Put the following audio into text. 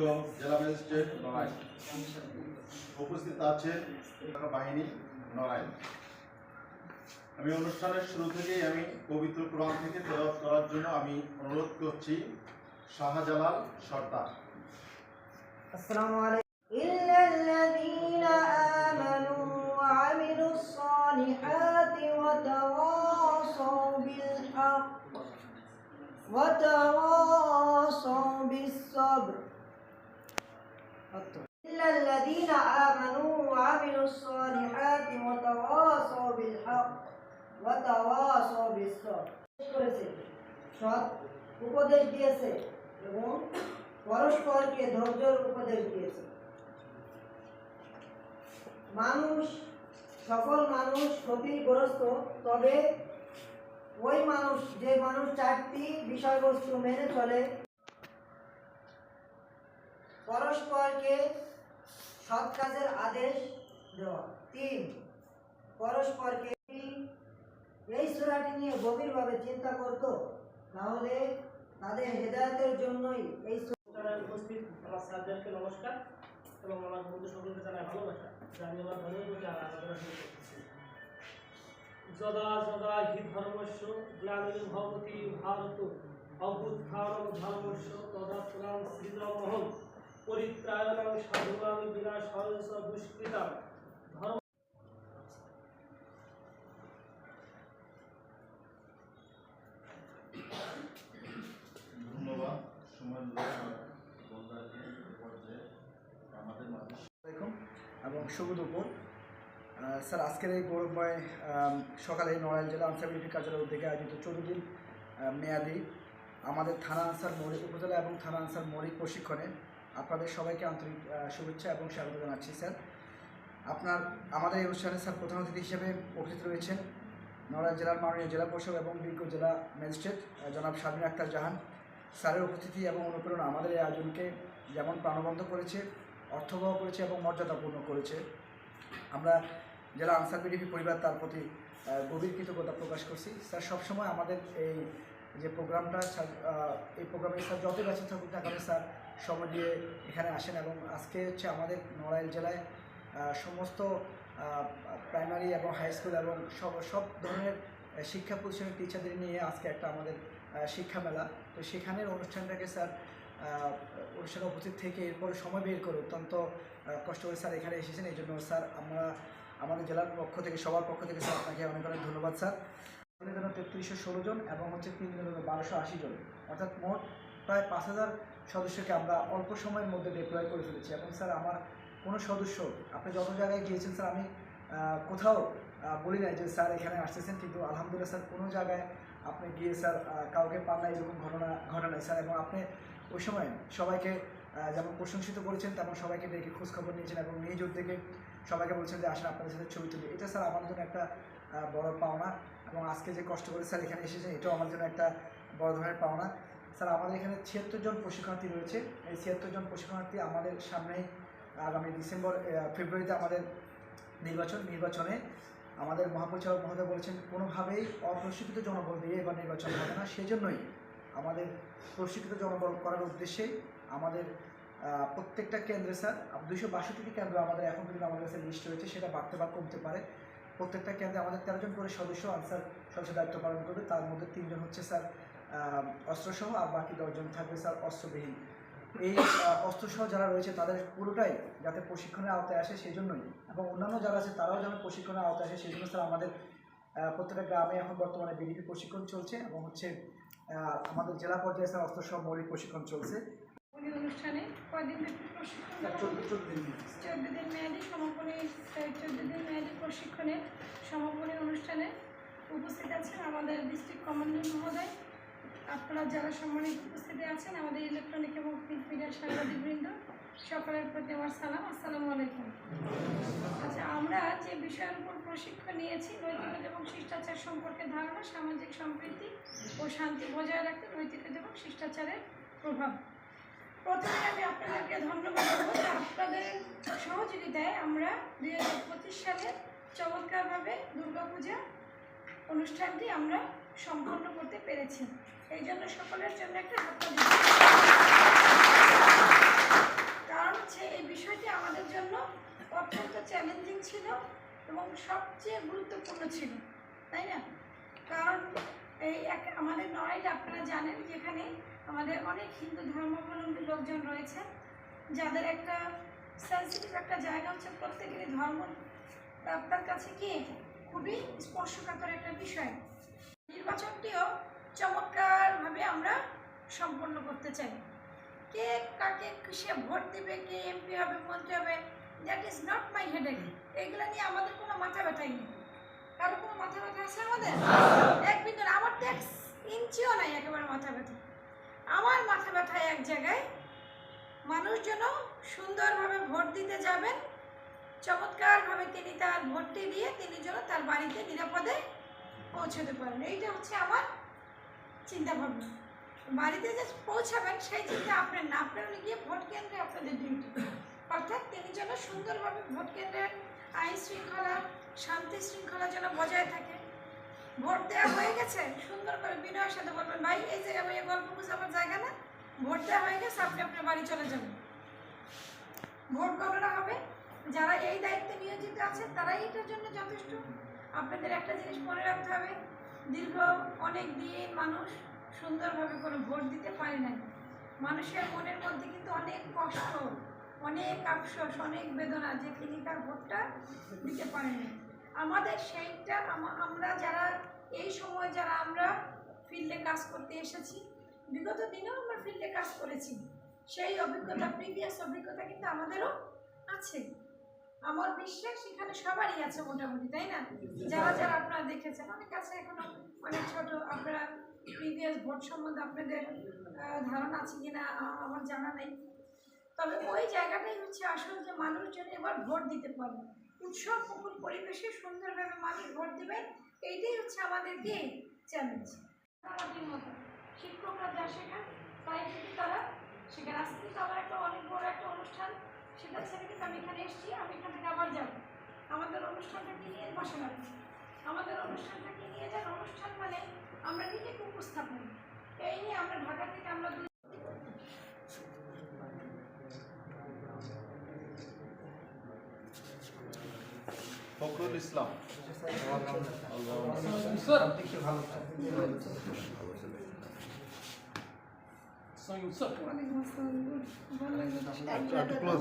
জেলা ম্যাজিস্ট্রেট নড়াইল উপস্থিত আছেন বাহিনী নড়াইল আমি অনুষ্ঠানের শুরু থেকেই আমি পবিত্র কোরআন থেকে তেলাওয়াত করার জন্য আমি অনুরোধ করছি শাহজালাল সর্দার السلام عليكم إلا الذين آمنوا وعملوا الصالحات وتواصوا بالحق وتواصوا بالصبر إلا الذين آمنوا وعملوا الصالحات وتواصوا بالحق وتواصوا بالصبر করেছে সৎ উপদেশ দিয়েছে এবং পরস্পরকে ধৈর্যের উপদেশ দিয়েছে মানুষ সকল মানুষ ক্ষতিগ্রস্ত তবে ওই মানুষ যে মানুষ চারটি বিষয়বস্তু মেনে চলে পরস্পরকে সৎ কাজের আদেশ দেওয়া। তিন, পরস্পরকে এই সুরাটি নিয়ে গভীরভাবে চিন্তা করত তাহলে তাদের হেদায়তের জন্যই এই উপস্থিত আমার সার্জনকে নমস্কার এবং আমার বন্ধু সকলকে জানাই ভালোবাসা। যে আমি আমার ধর্মের প্রতি শুরু করতেছি যদা যদা হি ধর্মস্য ভারত অভ্যুত্থানম ধর্মস্য তদা শ্রীরামহম পরিত্রায়ণং সাধুনাং বিনাশায় স দুষ্কৃতাম। ধর্ম ধন্যবাদ। সময় আমাদের মাঝে এবং শুভ দুপুর। স্যার আজকের এই গৌরবময় সকালে নড়াইল জেলা আনসাবিলিটি কার্যালয় উদ্যোগে আয়োজিত চৌদ্দ দিন মেয়াদি আমাদের থানা আনসার মৌলিক উপজেলা এবং থানা আনসার মৌলিক প্রশিক্ষণে আপনাদের সবাইকে আন্তরিক শুভেচ্ছা এবং স্বাগত জানাচ্ছি, স্যার। আপনার, আমাদের এই অনুষ্ঠানে, স্যার, প্রধান অতিথি হিসেবে উপস্থিত রয়েছেন নড়াইল জেলার মাননীয় জেলা প্রশাসক এবং বিজ্ঞ জেলা ম্যাজিস্ট্রেট জনাব শারমিন আক্তার জাহান। স্যারের উপস্থিতি এবং অনুপ্রেরণা আমাদের এই আয়োজনকে যেমন প্রাণবন্ত করেছে, অর্থবহ করেছে এবং মর্যাদাপূর্ণ করেছে। আমরা জেলা আনসার বিডিপি পরিবার তার প্রতি গভীর কৃতজ্ঞতা প্রকাশ করছি। স্যার, সবসময় আমাদের এই যে প্রোগ্রামটা এই প্রোগ্রামে স্যার যত ব্যস্ত থাকুক না কেন স্যার, সময় দিয়ে এখানে আসেন এবং আজকে হচ্ছে আমাদের নড়াইল জেলায় সমস্ত প্রাইমারি এবং হাই স্কুল এবং সব সব ধরনের শিক্ষা প্রতিষ্ঠানের টিচারদের নিয়ে আজকে একটা আমাদের শিক্ষা মেলা। তো সেখানের অনুষ্ঠানটাকে স্যার অনুষ্ঠানে উপস্থিত থেকে এরপরে সময় বের করে অত্যন্ত কষ্ট করে স্যার এখানে এসেছেন। এই জন্য স্যার আমরা আমাদের জেলার পক্ষ থেকে, সবার পক্ষ থেকে স্যার আপনাকে অনেক অনেক ধন্যবাদ স্যার। আমাদের জন্য তেত্রিশশো ষোলো জন এবং হচ্ছে তিনজনের জন্য বারোশো আশি জন। অর্থাৎ মোট প্রায় পাঁচ হাজার সদস্যকে আমরা অল্প সময়ের মধ্যে ডিপ্লয় করে ফেলেছি। এবং স্যার, আমার কোনো সদস্য, আপনি যত জায়গায় গিয়েছেন স্যার, আমি কোথাও বলি নাই যে স্যার এখানে আসতেছেন, কিন্তু আলহামদুলিল্লাহ স্যার, কোনো জায়গায় আপনি গিয়ে স্যার কাউকে পান না এরকম ঘটনা ঘটনা নাই স্যার। এবং আপনি ওই সময় সবাইকে যেমন প্রশংসিত করেছেন, তেমন সবাইকে ডেকে খোঁজখবর নিয়েছেন এবং নিজ উদ্যোগে সবাইকে বলছেন যে আসেন, আপনাদের সাথে ছবি তুলি। এটা স্যার, আমার জন্য একটা বড় পাওনা এবং আজকে যে কষ্ট করে স্যার এখানে এসেছেন, এটাও আমার জন্য একটা বড় ধরনের পাওনা। স্যার, আমাদের এখানে ছিয়াত্তর জন প্রশিক্ষণার্থী রয়েছে। এই ছিয়াত্তর জন প্রশিক্ষণার্থী আমাদের সামনেই আগামী ডিসেম্বর ফেব্রুয়ারিতে আমাদের নির্বাচন, নির্বাচনে আমাদের মহাপরিচালক মহোদয় বলেছেন, কোনোভাবেই অপ্রশিক্ষিত জনবল দিয়ে এবার নির্বাচন হবে না। সেজন্যই আমাদের প্রশিক্ষিত জনবল করার উদ্দেশ্যে আমাদের প্রত্যেকটা কেন্দ্রে স্যার, দুইশো বাষট্টিটি কেন্দ্র আমাদের এখন পর্যন্ত আমাদের কাছে লিস্ট রয়েছে। সেটা বাড়তে বা কমতে পারে। প্রত্যেকটা কেন্দ্রে আমাদের তেরো জন করে সদস্য আনসার সদস্য দায়িত্ব পালন করবে। তার মধ্যে তিনজন হচ্ছে স্যার অস্ত্রসহ আর বাকি দশজন থাকবে স্যার অস্ত্রবিহীন। এই অস্ত্রসহ যারা রয়েছে তাদের পুরোটাই যাতে প্রশিক্ষণের আওতায় আসে সেই জন্যই এবং অন্যান্য যারা আছে তারাও যেন প্রশিক্ষণের আওতায় আসে সেই জন্য স্যার আমাদের প্রত্যেকটা গ্রামে এখন বর্তমানে বিডিপি প্রশিক্ষণ চলছে এবং হচ্ছে আমাদের জেলা পর্যায়ে স্যার অস্ত্রসহ মৌলিক প্রশিক্ষণ চলছে। সমাপনী অনুষ্ঠানে কয়দিন প্রশিক্ষণ চোদ্দ দিন মেয়াদী সমাপনী চোদ্দ দিন মেয়াদী প্রশিক্ষণে সমাপনী অনুষ্ঠানে উপস্থিত আছেন আমাদের ডিস্ট্রিক্ট কমান্ডার মহোদয়। আপনারা যারা সম্মানিত উপস্থিতি আছেন আমাদের ইলেকট্রনিক এবং প্রিন্ট মিডিয়ার সাংবাদিকবৃন্দ সকলের প্রতি আমার সালাম। আসসালামু আলাইকুম। আচ্ছা আমরা যে বিষয়ের উপর প্রশিক্ষণ নিয়েছি নৈতিকতা এবং শিষ্টাচার সম্পর্কে ধারণা সামাজিক সম্প্রীতি ও শান্তি বজায় রাখতে নৈতিকতা এবং শিষ্টাচারের প্রভাব। প্রথমে আপনাদেরকে ধন্যবাদ আপনাদের সহযোগিতায় আমরা দুই হাজার পঁচিশ চমৎকারভাবে দুর্গাপূজা অনুষ্ঠানটি আমরা সম্পন্ন করতে পেরেছি। এই জন্য সকলের জন্য একটা কারণ হচ্ছে এই বিষয়টি আমাদের জন্য অত্যন্ত চ্যালেঞ্জিং ছিল এবং সবচেয়ে গুরুত্বপূর্ণ ছিল, তাই না? কারণ এই এক আমাদের নয়, আপনারা জানেন যেখানে আমাদের অনেক হিন্দু ধর্মাবলম্বী লোকজন রয়েছে, যাদের একটা সেন্সিটিভ একটা জায়গা হচ্ছে প্রত্যেকেরই ধর্ম। আপনার কাছে কি খুবই স্পর্শকাতর একটা বিষয়? নির্বাচনটিও চমৎকারভাবে আমরা সম্পন্ন করতে চাই। কে কাকে কিসে ভোট দিবে, কে এমপি হবে, মন্ত্রী হবে that is not my headache এগুলো নিয়ে আমাদের কোনো মাথা ব্যথাই নেই। কারও কোনো মাথা ব্যথা আছে আমাদের? এক বিন্দু আমার ট্যাক্স ইঞ্চিও নাই একেবারে মাথা ব্যথা। এক জায়গায় মানুষ যেন সুন্দরভাবে ভোট দিতে যাবেন, চমৎকারভাবে তিনি তার ভোটটি দিয়ে তিনি যেন তার বাড়িতে নিরাপদে পৌঁছতে পারেন। এইটা হচ্ছে আমার চিন্তা ভাবনা বাড়িতে যে পৌঁছাবেন, সেই চিন্তা আপনার না। আপনার গিয়ে ভোট কেন্দ্রে আপনাদের ডিউটি অর্থাৎ তিনি যেন সুন্দরভাবে ভোট কেন্দ্রের আইন শৃঙ্খলা, শান্তি শৃঙ্খলা যেন বজায় থাকে। ভোট দেওয়া হয়ে গেছে, সুন্দর করে বিনয়ের সাথে বলবেন, ভাই, এই জায়গায় গল্প ভোট দেওয়া হয়ে গেছে, আপনি আপনার বাড়ি চলে যাবেন। ভোট গণনা হবে। যারা এই দায়িত্বে নিয়োজিত আছেন তারাই এটার জন্য যথেষ্ট। আপনাদের একটা জিনিস মনে রাখতে হবে, দীর্ঘ অনেক দিন মানুষ সুন্দরভাবে কোনো ভোট দিতে পারে নাই। মানুষের মনের মধ্যে কিন্তু অনেক কষ্ট, অনেক আফসোস, অনেক বেদনা যে তিনি তার ভোটটা দিতে পারেনি আমাদের সেইটা আমরা যারা, এই সময় যারা আমরা ফিল্ডে কাজ করতে এসেছি বিগত দিনেও আমরা ফিল্ডে কাজ করেছি। সেই অভিজ্ঞতা প্রিভিয়াস অভিজ্ঞতা কিন্তু আমাদেরও আছে। আমার বিশ্বাস সেখানে সবারই আছে মোটামুটি, তাই না? যারা যারা আপনারা দেখেছেন, অনেক আছে এখনও, অনেক ছোট। আপনারা প্রিভিয়াস ভোট সম্বন্ধে আপনাদের ধারণা আছে কিনা আমার জানা নেই। তবে ওই জায়গাটাই হচ্ছে আসল যে মানুষ যেন এবার ভোট দিতে পারে উৎসব মুকুল পরিবেশে সুন্দরভাবে মানুষ ভোট দেবে, এইটাই হচ্ছে আমাদের কি চ্যালেঞ্জ মতো শিক্ষকরা যা শেখান তাই কিন্তু তারা সেখানে কিন্তু আমার একটা অনেক বড় একটা অনুষ্ঠান সেটা ছেড়ে কিন্তু আমি এখানে এসেছি আমি এখান থেকে আবার যাব। আমাদের অনুষ্ঠানটাকে নিয়ে বসে রাখি আমাদের অনুষ্ঠানটাকে নিয়ে যান অনুষ্ঠান মানে আমরা নিজেকে উপস্থাপন এই নিয়ে আমরা ঢাকা থেকে আমরা ফখরুল ইসলাম। আসসালাম ভালো লাগল একটু ক্লোজ